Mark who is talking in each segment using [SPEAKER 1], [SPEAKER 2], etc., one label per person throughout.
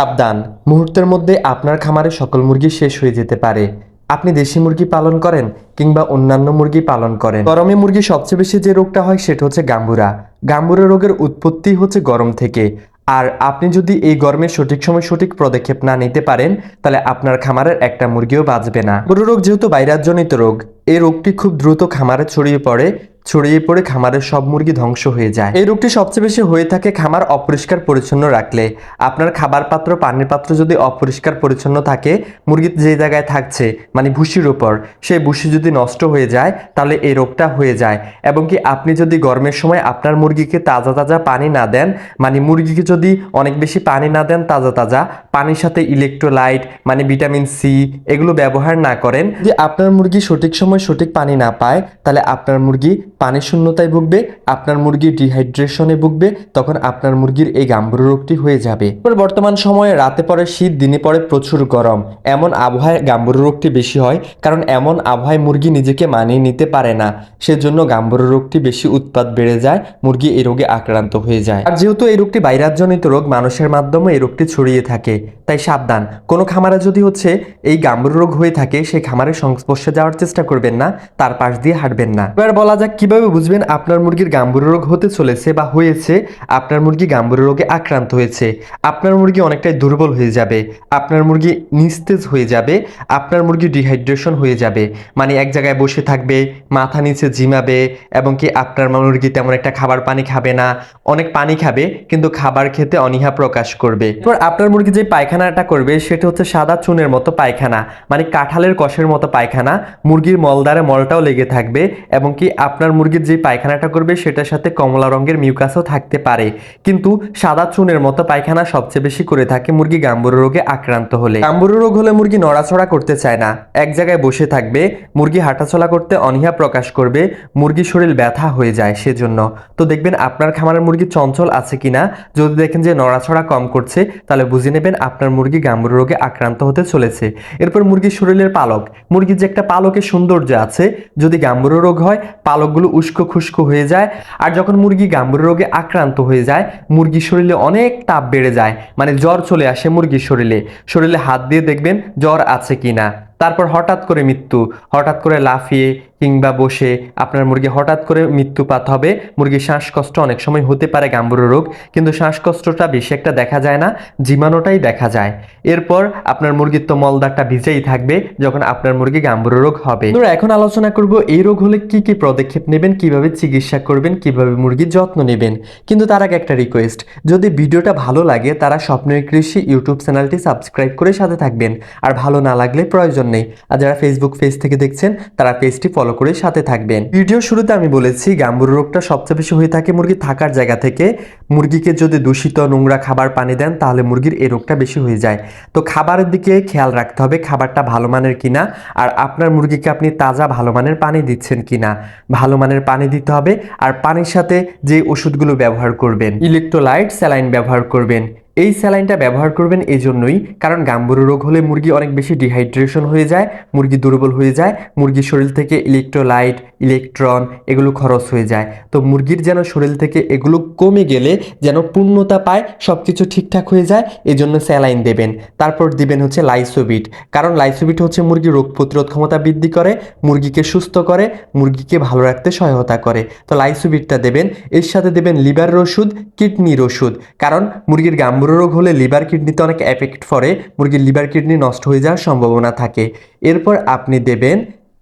[SPEAKER 1] সাবধান। মুহূর্তের মধ্যে আপনার খামারে সকল মুরগি শেষ হয়ে যেতে পারে। আপনি দেশি মুরগি পালন করেন কিংবা অন্যান্য মুরগি পালন করেন। গরমে মুরগি সবচেয়ে বেশি যে রোগটা হয় সেটা হচ্ছে গাম্বুরা। গাম্বুরা রোগের উৎপত্তি হচ্ছে গরম থেকে। আর আপনি যদি এই গরমে সঠিক সময় সঠিক পদক্ষেপ না নিতে পারেন, তাহলে আপনার খামারের একটা মুরগিও বাঁচবে না। গরু রোগ যেহেতু বাইরাজনিত রোগ, এই রোগটি খুব দ্রুত খামারে ছড়িয়ে পড়ে ছড়িয়ে পড়ে খামারের সব মুরগি ধ্বংস হয়ে যায়। এই রোগটি সবচেয়ে বেশি হয়ে থাকে খামার অপরিষ্কার পরিচ্ছন্ন রাখলে। আপনার খাবার পাত্র, পানির পাত্র যদি অপরিষ্কার পরিচ্ছন্ন থাকে, মুরগি যে জায়গায় থাকছে মানে ভুসির ওপর সেই ভুসি যদি নষ্ট হয়ে যায়, তাহলে এই রোগটা হয়ে যায়। এবং কি আপনি যদি গরমের সময় আপনার মুরগিকে তাজা তাজা পানি না দেন মানে মুরগিকে যদি অনেক বেশি পানি না দেন তাজা তাজা, পানির সাথে ইলেকট্রোলাইট মানে ভিটামিন সি এগুলো ব্যবহার না করেন যদি আপনার মুরগি সঠিক সময় সঠিক পানি না পায়, তাহলে আপনার মুরগি পানি শূন্যতায় ভুগবে, আপনার মুরগি ডিহাইড্রেশনে ভুগবে, তখন আপনার মুরগির এই গাম্ভীর রোগটি হয়ে যাবে। বর্তমান সময়ে রাতে পরে শীত, দিনে পরে প্রচুর গরম। এমন আবহাওয়ায় গাম্ভীর রোগটি বেশি হয়, কারণ এমন আবহাওয়ায় মুরগি নিজেকে মানিয়ে নিতে পারে না। সেজন্য গাম্ভীর রোগটি বেশি উৎপাদ বেড়ে যায়, মুরগি এই রোগে আক্রান্ত হয়ে যায়। আর যেহেতু এই রোগটি বাইরাজনিত রোগ, মানুষের মাধ্যমে এই রোগটি ছড়িয়ে থাকে, তাই সাবধান। কোনো খামারে যদি হচ্ছে এই গাম্ভীর রোগ হয়ে থাকে, সেই খামারের সংস্পর্শে যাওয়ার চেষ্টা করবেন না, তার পাশ দিয়ে হাঁটবেন না। এবার বলা যাক কীভাবে বুঝবেন আপনার মুরগির গাম্ভীর রোগ হতে চলেছে বা হয়েছে? আপনার মুরগি গাম্ভীর রোগে আক্রান্ত হয়েছে। আপনার মুরগি অনেকটাই দুর্বল হয়ে যাবে। আপনার মুরগি নিস্তেজ হয়ে যাবে। আপনার মুরগি ডিহাইড্রেশন হয়ে যাবে। মানে এক জায়গায় বসে থাকবে, মাথা নিচে জিমাবে এবং কি আপনার মুরগি তেমন একটা খাবার পানি খাবে না। অনেক পানি খাবে, কিন্তু খাবার খেতে অনীহা প্রকাশ করবে। এরপর আপনার মুরগি যে পায়খানাটা করবে, সেটা হচ্ছে সাদা চুনের মতো পায়খানা মানে কাঁঠালের কষের মতো পায়খানা। মুরগির মলদারে মলটাও লেগে থাকবে এবং কি আপনার মুরগির যে পায়খানাটা করবে, সেটার সাথে কমলা রঙের মিউকাসও থাকতে পারে। কিন্তু সাদা চুনের মতো পায়খানা সবচেয়ে বেশি করে থাকে মুরগি গাম্বুর রোগে আক্রান্ত হলে। গাম্বুর রোগ হলে মুরগি নড়াচড়া করতে চায় না। এক জায়গায় বসে থাকবে, মুরগি হাঁটাচলা করতে অনীহা প্রকাশ করবে, মুরগির শরীর ব্যথা হয়ে যায় সেজন্য। তো দেখবেন আপনার খামারের মুরগি চঞ্চল আছে কিনা? যদি দেখেন যে নড়াচড়া কম করছে, তাহলে বুঝে নেবেন আপনার মুরগি গাম্বুর রোগে আক্রান্ত হতে চলেছে। এরপর মুরগির শরীরের পালক। মুরগির যে একটা পালকের সৌন্দর্য আছে, যদি গাম্বুর রোগ হয়, পালকগুলো উস্কো খুস্কো হয়ে যায় আর যখন মুরগি গাম্বুর রোগে আক্রান্ত হয়ে যায়, মুরগির শরীরে অনেক তাপ বেড়ে যায় মানে জ্বর চলে আসে মুরগির শরীরে। শরীরে হাত দিয়ে দেখবেন জ্বর আছে কিনা। তারপর হঠাৎ করে মৃত্যু, হঠাৎ করে লাফিয়ে কিংবা বসে আপনার মুরগি হঠাৎ করে মৃত্যুপাত হবে। মুরগির শ্বাসকষ্ট অনেক সময় হতে পারে গাম্বুর রোগ, কিন্তু শ্বাসকষ্টটা বেশি একটা দেখা যায় না, জীবাণুটাই দেখা যায়। এরপর আপনার মুরগির তো মলদারটা ভিজেই থাকবে, যখন আপনার মুরগি গাম্বুর রোগ হবে। এখন আলোচনা করব এই রোগ হলে কি কি পদক্ষেপ নেবেন, কীভাবে চিকিৎসা করবেন, কীভাবে মুরগির যত্ন নেবেন। কিন্তু তার আগে একটা রিকোয়েস্ট যদি ভিডিওটা ভালো লাগে তারা স্বপ্নের কৃষি ইউটিউব চ্যানেলটি সাবস্ক্রাইব করে সাথে থাকবেন। আর ভালো না লাগলে প্রয়োজন নেই। আর যারা ফেসবুক পেজ থেকে দেখছেন, তারা পেজটি ফলো করে সাথে থাকবেন। ভিডিও শুরুতে আমি বলেছি, গাম্বুর রোগটা সবচেয়ে বেশি হয়ে থাকে মুরগি থাকার জায়গা থেকে। মুরগিকে যদি দূষিত নোংরা খাবার পানি দেন, তাহলে মুরগির এই রোগটা বেশি হয়ে যায়। তো খাবারের দিকে খেয়াল রাখতে হবে, খাবারটা ভালো মানের কিনা? আর আপনার মুরগিকে আপনি তাজা ভালো মানের পানি দিচ্ছেন কিনা? ভালো মানের পানি দিতে হবে, আর পানির সাথে যে ওষুধগুলো ব্যবহার করবেন, ইলেকট্রোলাইট, স্যালাইন ব্যবহার করবেন। এই স্যালাইনটা ব্যবহার করবেন এই জন্যই কারণ গাম্বুরু রোগ হলে মুরগি অনেক বেশি ডিহাইড্রেশন হয়ে যায়, মুরগি দুর্বল হয়ে যায়, মুরগির শরীর থেকে ইলেকট্রোলাইট ইলেকট্রন এগুলো খরচ হয়ে যায়। তো মুরগির যেন শরীর থেকে এগুলো কমে গেলে যেন পূর্ণতা পায় সব কিছু ঠিকঠাক হয়ে যায় এই জন্য স্যালাইন দেবেন। তারপর দিবেন হচ্ছে লাইসোবিট কারণ লাইসোবিট হচ্ছে মুরগির রোগ প্রতিরোধ ক্ষমতা বৃদ্ধি করে, মুরগিকে সুস্থ করে, মুরগিকে ভালো রাখতে সহায়তা করে। তো লাইসোবিটটা দেবেন, এর সাথে দেবেন লিভারের ওষুধ, কিডনির ওষুধ, কারণ মুরগির গাম্বুর রোগ হলে লিভার কিডনিতে অনেক এফেক্ট পড়ে, মুরগির লিভার কিডনি নষ্ট হয়ে যাওয়ার সম্ভাবনা থাকে। এরপর আপনি দেবেন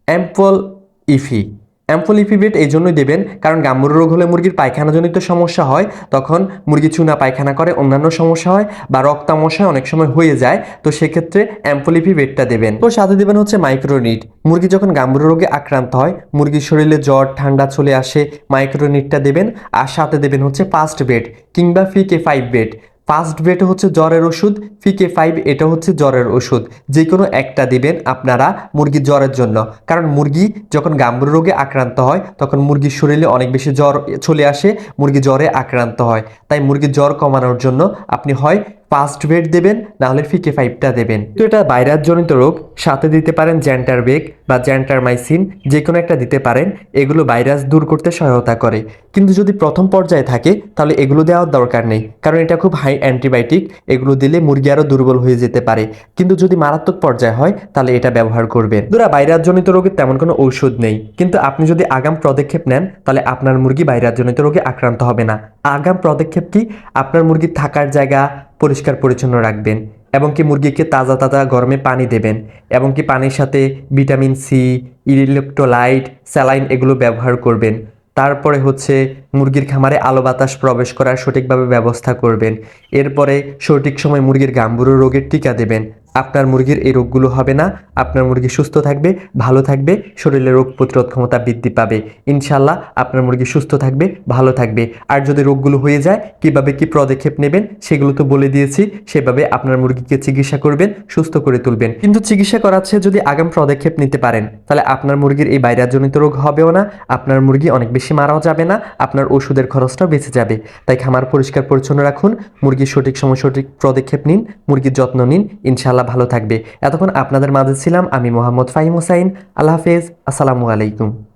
[SPEAKER 1] অ্যাম্পল ইফি অ্যাম্পল অ্যাম্পোলিফিবেট এই জন্যই দেবেন, কারণ গাম্বুর রোগ হলে মুরগির পায়খানাজনিত সমস্যা হয়, তখন মুরগি চুনা পায়খানা করে, অন্যান্য সমস্যা হয়, বা রক্তামশায় অনেক সময় হয়ে যায়, তো সেক্ষেত্রে অ্যাম্পল অ্যাম্পোলিফিবেটটা দেবেন। তো সাথে দেবেন হচ্ছে মাইক্রোনিট মুরগি যখন গাম্বুর রোগে আক্রান্ত হয়, মুরগির শরীরে জ্বর, ঠান্ডা চলে আসে মাইক্রোনিটটা দেবেন, আর সাথে দেবেন হচ্ছে ফাস্ট বেড, কিংবা ফিকে ফাইভ বেড। ফার্স্ট বেড হচ্ছে জ্বরের ওষুধ ফিকে ফাইভ এটা হচ্ছে জ্বরের ওষুধ। যে কোনো একটা দিবেন আপনারা মুরগির জ্বরের জন্য। কারণ মুরগি যখন গাম্বুর রোগে আক্রান্ত হয়, তখন মুরগির শরীরে অনেক বেশি জ্বর চলে আসে, মুরগি জ্বরে আক্রান্ত হয়। তাই মুরগির জ্বর কমানোর জন্য আপনি হয় ফাস্ট বেড দেবেন না হলে ফিকে ফাইভটা দেবেন। তো এটা ভাইরাস জনিত রোগ, সাথে দিতে পারেন জ্যান্টার বেগ বা জ্যান্টারমাইসিন যে কোনো একটা দিতে পারেন, এগুলো ভাইরাস দূর করতে সহায়তা করে। কিন্তু যদি প্রথম পর্যায়ে থাকে, তাহলে এগুলো দেওয়ার দরকার নেই, কারণ এটা খুব হাই অ্যান্টিবায়োটিক এগুলো দিলে মুরগি আরও দুর্বল হয়ে যেতে পারে। কিন্তু যদি মারাত্মক পর্যায়ে হয়, তাহলে এটা ব্যবহার করবেন। দুরা ভাইরাসজনিত রোগের তেমন কোনো ঔষধ নেই। কিন্তু আপনি যদি আগাম পদক্ষেপ নেন, তাহলে আপনার মুরগি ভাইরাসজনিত রোগে আক্রান্ত হবে না। আগাম পদক্ষেপ কি? আপনার মুরগির থাকার জায়গা পরিষ্কার পরিচ্ছন্ন রাখবেন এবং কি মুরগিকে তাজা তাজা গরমে পানি দেবেন এবং কি পানির সাথে ভিটামিন সি ইলেকট্রোলাইট, স্যালাইন এগুলো ব্যবহার করবেন। তারপরে হচ্ছে মুরগির খামারে আলো বাতাস প্রবেশ করার সঠিকভাবে ব্যবস্থা করবেন। এরপরে সঠিক সময় মুরগির গাম্বুরু রোগের টিকা দেবেন। আপনার মুরগির এই রোগগুলো হবে না। আপনার মুরগি সুস্থ থাকবে, ভালো থাকবে, শরীরে রোগ প্রতিরোধ ক্ষমতা বৃদ্ধি পাবে। ইনশাল্লাহ আপনার মুরগি সুস্থ থাকবে, ভালো থাকবে। আর যদি রোগগুলো হয়ে যায়, কীভাবে কি পদক্ষেপ নেবেন সেগুলো তো বলে দিয়েছি। সেভাবে আপনার মুরগিকে চিকিৎসা করবেন, সুস্থ করে তুলবেন। কিন্তু চিকিৎসা করাচ্ছে যদি আগাম পদক্ষেপ নিতে পারেন, তাহলে আপনার মুরগির এই বাইরাজনিত রোগ হবেও না, আপনার মুরগি অনেক বেশি মারাও যাবে না, আপনার ওষুধের খরচটাও বেঁচে যাবে। তাই খামার পরিষ্কার পরিচ্ছন্ন রাখুন, মুরগির সঠিক সময় সঠিক পদক্ষেপ নিন, মুরগির যত্ন নিন, ইনশাআল্লাহ ভালো থাকবে। এতক্ষণ আপনাদের মাঝে ছিলাম আমি মোহাম্মদ ফাহিম হোসাইন। আল্লাহ হাফেজ। আসসালামু আলাইকুম।